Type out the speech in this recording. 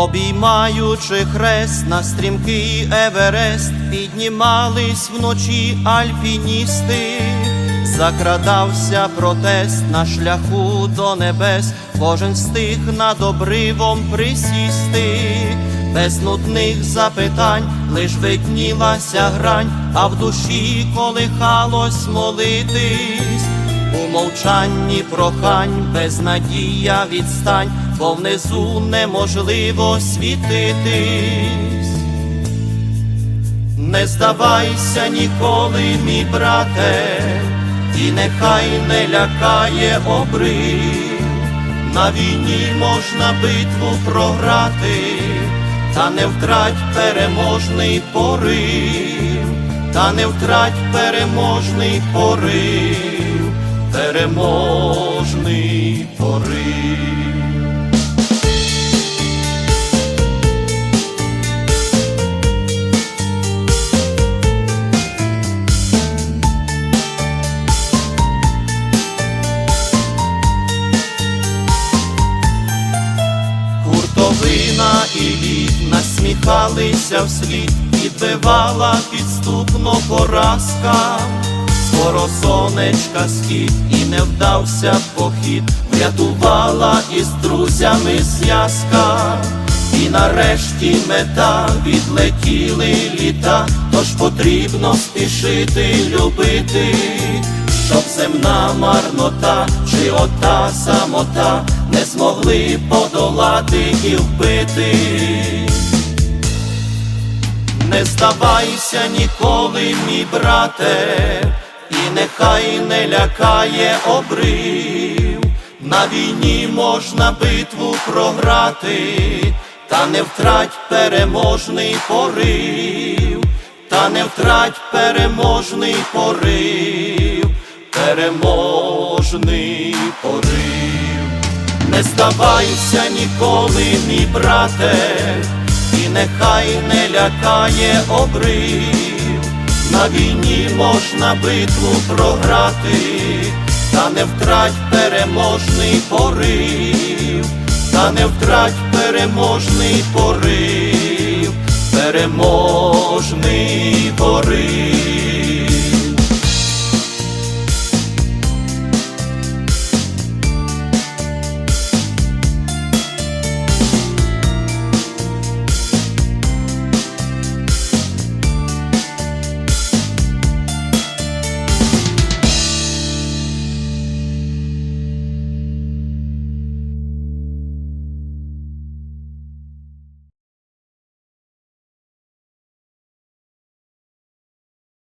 Обіймаючи хрест на стрімкий Еверест, піднімались вночі альпіністи, закрадався протест на шляху до небес, кожен встиг над обривом присісти, без нудних запитань лиш виднілася грань, а в душі колихалось молитись. У мовчанні прохань, безнадія відстань, бо внизу неможливо світитись. Не здавайся ніколи, мій брате, і нехай не лякає обрив. На війні можна битву програти, та не втрать переможний порив, та не втрать переможний порив, переможний порив. Хуртовина і лід насміхалися вслід, підбивала підступно поразка, скоро сонечка схід і не вдався похід, врятувала із друзями зв'язка, і нарешті мета відлетіли літа, тож потрібно спішити любити. Щоб земна марнота чи ота самота не змогли подолати і вбити. Не здавайся ніколи, мій брате, і нехай не лякає обрив. На війні можна битву програти, та не втрать переможний порив, та не втрать переможний порив, переможний порив. Не здавайся ніколи, мій брате, і нехай не лякає обрив. На війні можна битву програти, та не втрать переможний порив, та не втрать переможний порив, переможний порив.